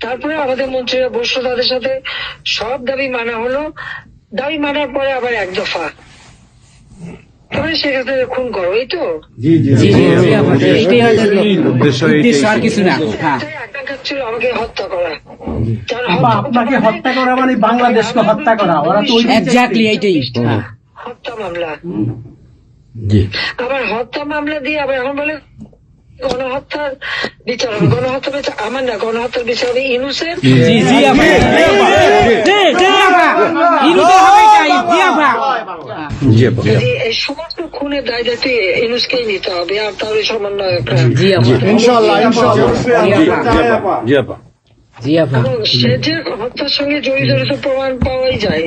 তারপরে আমাদের মন্ত্রীরা বসল তাদের সাথে। সব দাবি মানা হলো। দাবি মানার পরে আবার এক দফা। তাহলে সেক্ষেত্রে খুন করো এই তো? হ্যাঁ। ছিল আমাকে হত্যা করা। হত্যা আপনাকে হত্যা করা মানে বাংলাদেশকে হত্যা করা। ওরা তো এক্স্যাক্টলি এইটাই। হ্যাঁ হত্যা মামলা। আবার হত্যা মামলা দিয়ে আবার এখন বলে গণহত্যার বিচার হবে গণহত্যা বিচার আমার না গণহত্যার বিচার হবে ইনুসের সমস্ত খুনের দায় দায়িত্ব ইনুসকেই নিতে হবে আর তার সমন্বয়করা সে যে হত্যার সঙ্গে জড়িত প্রমাণ পাওয়াই যায়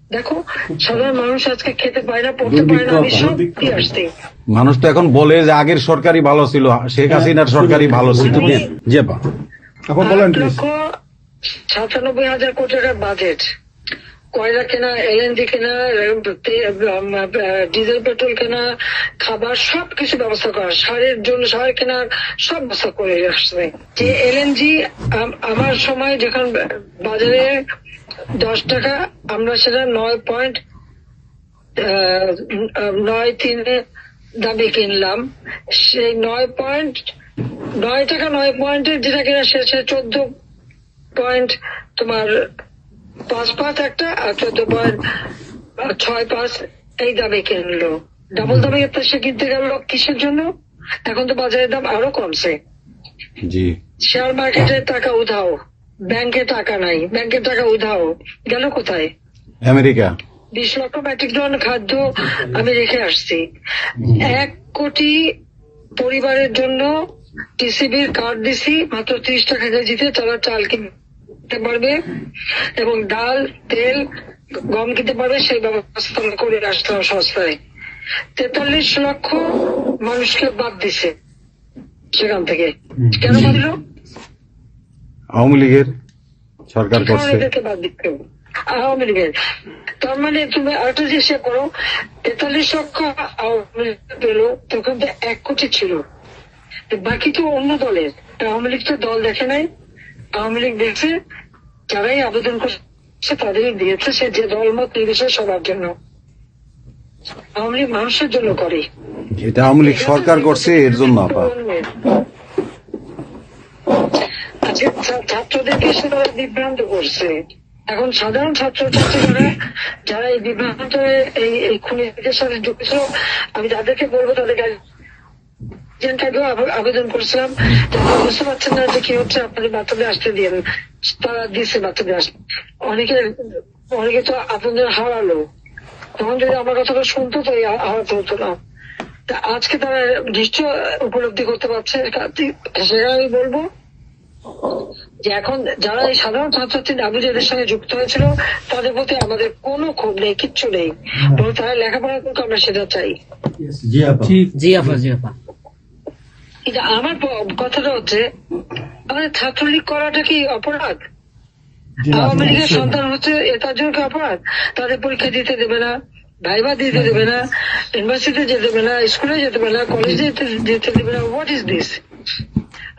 দেখো সাধারণ মানুষ আজকে খেতে পায় না পড়তে পায় না আমি সব আসছি মানুষ তো এখন বলে যে আগের সরকারই ভালো ছিল শেখ হাসিনার সরকারই ভালো ছিল। জি আপা। এখন লক্ষ সাতানব্বই হাজার কোটি টাকার বাজেট কয়লা কেনা এলএনজি কেনা ডিজেল পেট্রোল কেনা খাবার সব কিছু ব্যবস্থা করা। সারের জন্য সার কেনার সব ব্যবস্থা করে আসছে। যে এলএনজি আমার সময় যখন বাজারে দশ টাকা আমরা সেটা নয় পয়েন্ট নয় তিনে দামে কিনলাম। সেই নয় পয়েন্ট নয় টাকা নয় পয়েন্টের যেটা কিনা সে চোদ্দ পয়েন্ট তোমার পাঁচ পাঁচ একটা আর চোদ্দ পয়েন্ট ছয় পাঁচ এই দামে কিনলো। ডাবল দামে সে কিনতে গেল কিসের জন্য? এখন তো বাজারের দাম আরও কমছে। জি। শেয়ার মার্কেটে টাকা উধাও। ব্যাংকে টাকা নাই। ব্যাংকের টাকা উধাও। গেল কোথায়? আমেরিকা। বিশ লক্ষ মেট্রিক টন খাদ্য আমি রেখে আসছি। এক কোটি পরিবারের জন্য টিসিবির কার্ড দিছি মাত্র ত্রিশ টাকা কেজিতে। তারা চাল কিনতে পারবে এবং ডাল তেল গম কিনতে পারবে সেই ব্যবস্থা করে আসতাম সস্তায়। তেতাল্লিশ লক্ষ মানুষকে বাদ দিছে সেখান থেকে। কেন বাদ আওয়ামী লীগের সরকার করছে। আওয়ামী লীগের। তার মানে তুমি আরেকটা ইয়ে করো তেতাল্লিশ লক্ষ আওয়ামী লীগ পেল তখন তো এক কোটি ছিল। বাকি তো অন্য দলের। আওয়ামী লীগ তো দল দেখে নাই। আওয়ামী লীগ দেখছে যারাই আবেদন করছে তাদেরই দিয়েছে সে যে দলমত নির্বিশেষে সবার জন্য। আওয়ামী লীগ মানুষের জন্য করে। এটা আওয়ামী লীগ সরকার করছে এর জন্য আপা। আজকে ছাত্রদেরকে সে তারা বিভ্রান্ত করছে? এখন সাধারণ ছাত্র ছাত্রীরা যারা এই বিভ্রান্ত এই এই খুনিদের সাথে যুক্ত, আমি তাদেরকে বলব, তাদের গাড়ি রেজিডেন্ট আগেও আবে- আবেদন করেছিলাম। বুঝতে পারছেন না যে কি হচ্ছে, আপনাদের বাচ্চাদের আসতে দিয়ে তারা দিচ্ছে বাচ্চাদের আসতে অনেকে অনেকে তো আপনাদের হারালো। তখন যদি আমার কথাটা শুনতো, তো হারাতে হতো না। আজকে তারা নিশ্চয় উপলব্ধি করতে পারছে। সেটা আমি বলব যে এখন যারা এই সাধারণ ছাত্রছাত্রী নাবিজের সঙ্গে যুক্ত হয়েছিল তাদের প্রতি আমাদের কোনো ক্ষোভ নেই কিচ্ছু নেই। বরং তারা লেখাপড়া করতে আমরা সেটা চাই। জি আপা। জি আপা কিন্তু আমার কথাটা হচ্ছে আমাদের ছাত্রলীগ করাটা কি অপরাধ? আওয়ামী লীগের সন্তান হচ্ছে এটার জন্য কি অপরাধ? তাদের পরীক্ষা দিতে দেবে না ভাইবা দিতে দেবে না ইউনিভার্সিটিতে যেতে দেবে না স্কুলে যেতে দেবে না কলেজে যেতে- যেতে দেবে না what is this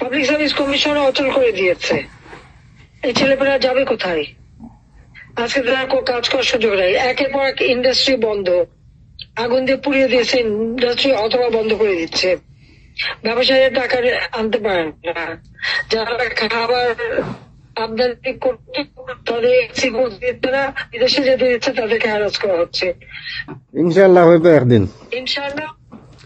public service commission অচল করে দিয়েছে। এই ছেলেপেলেরা যাবে কোথায়? আজকে তারা কাজ করার সুযোগ নেই। একের পর এক ইন্ডাস্ট্রি বন্ধ। আগুন দিয়ে পুড়িয়ে দিয়েছে ইন্ডাস্ট্রি অথবা বন্ধ করে দিচ্ছে। ব্যবসায়ীরা টাকা আনতে পারেন না। যারা খাবার আমদানি করতে তাদের export দিচ্ছে না বিদেশে যেতে দিচ্ছে তাদেরকে হ্যারাস করা হচ্ছে। ইনশাল্লাহ হইবে একদিন। ইনশাআল্লাহ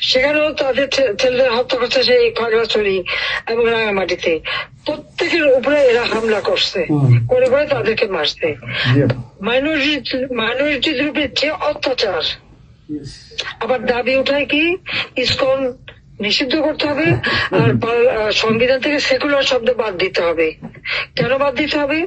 সেখানেও তাদের ছেলেদের হত্যা করছে সেই খাগড়াছড়ি এবং রাঙামাটিতে। প্রত্যেকের উপরে এরা হামলা করছে। করে করে তাদেরকে মারছে। মাইনরিটি মাইনরিটিদের উপরে যে অত্যাচার আবার দাবি উঠায় কি? ইসকন নিষিদ্ধ করতে হবে আর সংবিধান থেকে সেকুলার শব্দ বাদ দিতে হবে। কেন বাদ দিতে হবে?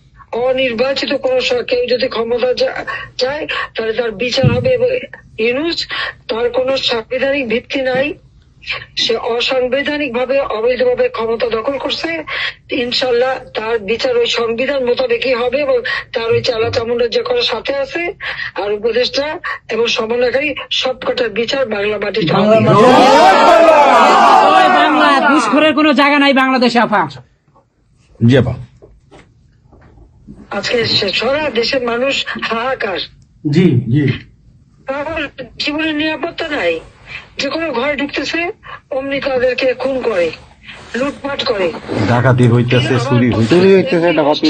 অনির্বাচিত কোন কেউ যদি ক্ষমতা চায় তাহলে তার বিচার হবে এবং ইউনুস তার কোনো সাংবিধানিক ভিত্তি নাই। সে অসাংবিধানিক ভাবে অবৈধভাবে ক্ষমতা দখল করছে। ইনশাল্লাহ তার বিচার ওই সংবিধান মোতাবেকই হবে এবং তার ওই চালা চামুন্ডার যে করার সাথে আছে। আর উপদেষ্টা এবং সমন্বয়কারী সবকটার বিচার বাংলা মাটিতে হবে। বাংলা ঘুষখোরের কোনো জায়গা নাই বাংলাদেশে আপা। জি আপা। আজকে সারা দেশের মানুষ হাহাকার। জি জি। জীবনের নিরাপত্তা নাই। যে কোনো ঘরে ঢুকতেছে অমনি তাদেরকে খুন করে লুটপাট করে। ডাকাতি হইতেছে চুরি হইতেছে, ডাকাতি।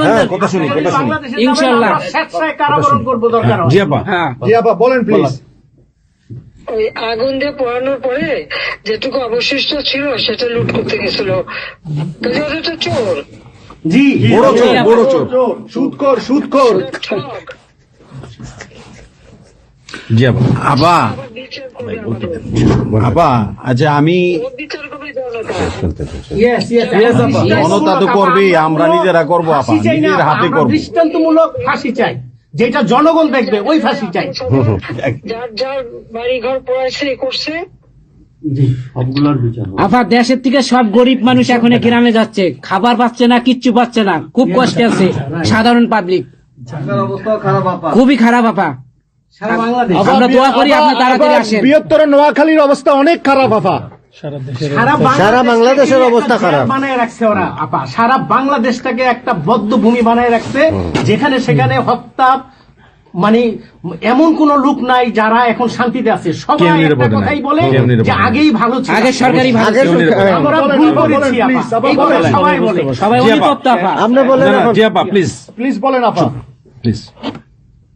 হ্যাঁ, কথা শুনি কথা শুনি ইনশাআল্লাহ। স্বেচ্ছায় কারাবরণ করব দরকার জি আপা হ্যাঁ। জি আপা বলেন। প্লিজ ওই আগুন দিয়ে পোড়ানোর পরে যেটুকু অবশিষ্ট ছিল সেটা লুট করতে গেছিল। তো চোর। জি বড় চোর বড় চোর। সুদকর সুদকর ঠক জি আপা আচ্ছা আমি ওর বিচার করবে জনতা Yes, yes, আপা। জনতা তো করবেই আমরা নিজেরা করব আপা ফাঁসি চাই না, নিজের হাতে করব। দৃষ্টান্তমূলক ফাঁসি চাই। যেটা জনগণ দেখবে ওই ফাঁসি চাই। যার যার বাড়ি ঘর পড়াইছে করছে। জি সবগুলোর বিচার হোক। আপা দেশের থেকে সব গরিব মানুষ এখন গ্রামে যাচ্ছে। খাবার পাচ্ছে না কিচ্ছু পাচ্ছে না। খুব কষ্টে আছে। সাধারণ পাবলিক খুবই খারাপ আপা আমরা দোয়া করি আপনি তাড়াতাড়ি আসেন। বৃহত্তর নোয়াখালীর অবস্থা অনেক খারাপ আপা সারা সারা বাংলাদেশের অবস্থা খারাপ। বানায় রাখছে ওরা আপা সারা বাংলাদেশটাকে একটা বদ্ধ ভূমি বানায় রাখছে যেখানে সেখানে হত্যা মানে এমন কোন লোক নাই যারা এখন শান্তিতে আছে। সবাই একটা কথাই বলে যে আগেই ভালো ছিল। আগে সরকারি ভালো ছিল। আমরা ভুল করেছি আপা। please, আপা, এই কথা বলেন। সবাই বলে। সবাই আপনি বলেন আপা প্লিজ প্লিজ বলেন আপা প্লিজ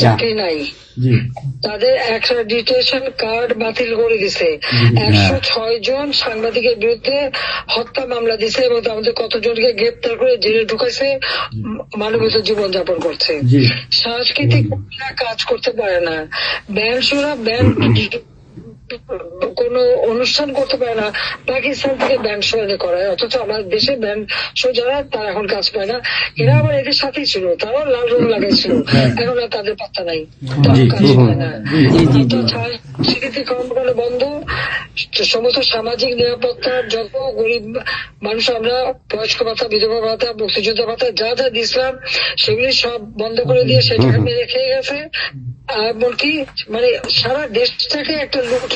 চাকরি নাই। তাদের তাদের ডিটেশন কার্ড বাতিল করে দিছে। একশো ছয় জন সাংবাদিকের বিরুদ্ধে হত্যা মামলা দিছে এবং আমাদের কতজনকে গ্রেপ্তার করে জেলে ঢুকাইছে মানবিত জীবন যাপন করছে। সাংস্কৃতিক কাজ করতে পারে না। ব্যান্ড শোরা ব্যান্ড কোন অনুষ্ঠান করতে পারে না পাকিস্তান থেকে ব্যান্ড শো করায়। অথচ আমার দেশে ব্যান্ড শো যারা তারা এখন কাজ পায় না। এরা আবার এদের সাথেই ছিল তারাও লাল রং লাগাইছিল এখন আর তাদের পাত্তা নাই। কাজ পায় না। তো কর্মকাণ্ড বন্ধ। সমস্ত সামাজিক নিরাপত্তার যত গরিব মানুষ আমরা বয়স্ক ভাতা বিধবা ভাতা মুক্তিযোদ্ধা ভাতা যা যা দিছিলাম সেগুলি সব বন্ধ করে দিয়ে সেটাকে মেরে খেয়ে গেছে। এমনকি মানে সারা দেশটাকে একটা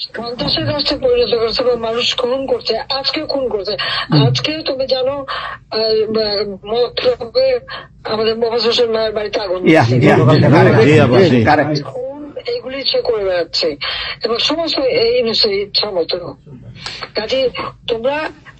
সন্ত্রাসের রাষ্ট্রে পরিণত করছে বা মানুষ খুন করছে আজকে খুন করছে। আজকে তুমি জানো আমাদের মোহাম্মদ হোসেন মায়ের বাড়িতে আগুন এইগুলি সে করে বেড়াচ্ছে। এবং সমস্ত এই ইচ্ছা মতো। কাজে তোমরা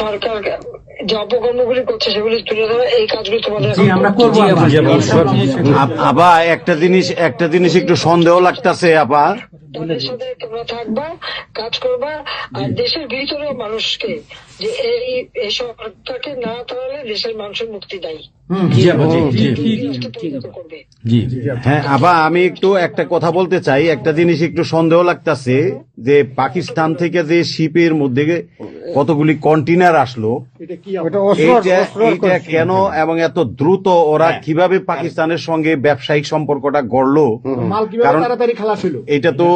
সরকার যে অপকর্মগুলি করছে সেগুলি তুলে ধরা এই কাজগুলি তোমাদের জি এখন আমরা করব। আপা। একটা জিনিস একটা জিনিস একটু সন্দেহ লাগতেছে আপা তাদের সাথে তোমরা থাকবা কাজ করবা আর দেশের ভিতরেও মানুষকে যে এই এই সরকারকে না তাহলে দেশের মানুষের মুক্তি দেয় হ্যাঁ আবা আমি একটু একটা কথা বলতে চাই একটা জিনিস একটু সন্দেহ লাগতাছে যে পাকিস্তান থেকে যে শিপের মধ্যে কতগুলি কন্টেনার আসলো এইটা কেন এবং এত দ্রুত ওরা কীভাবে পাকিস্তানের সঙ্গে ব্যবসায়িক সম্পর্কটা গড়লো কারণ তাড়াতাড়ি খালাস হলো এইটা তো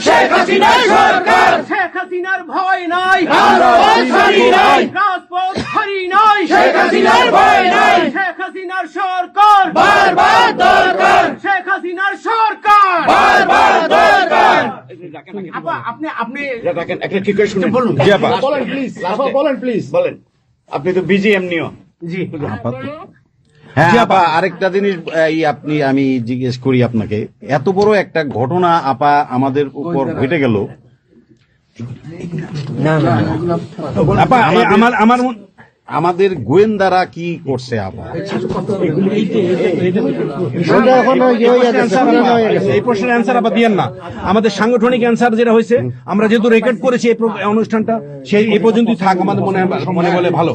শেখ হাসিনার সরকার। শেখ হাসিনার ভয় নাই। রাজপথ হারি নাই। শেখ হাসিনার ভয় নাই। শেখ হাসিনার সরকার। বারবার দরকার। শেখ হাসিনার সরকার। বারবার দরকার। আপা আপনি আপনি রাখেন একটা ঠিক করে শুনুন। বলুন। জি আপা। বলেন প্লিজ আপা বলেন প্লিজ বলেন। আপনি তো বিজি এমনিও জি। হ্যাঁ আপা আরেকটা জিনিস এই আপনি আমি জিজ্ঞেস করি আপনাকে। এত বড় একটা ঘটনা আপা আমাদের উপর ঘটে গেল। আপা আমার আমার আমাদের গোয়েন্দারা কি করছে আপা? এই প্রশ্নের অ্যান্সার আবার দিয়েন না। আমাদের সাংগঠনিক অ্যান্সার যেটা হয়েছে আমরা যেহেতু রেকর্ড করেছি এই অনুষ্ঠানটা সেই এই পর্যন্তই থাক আমাদের মনে মনে বলে ভালো।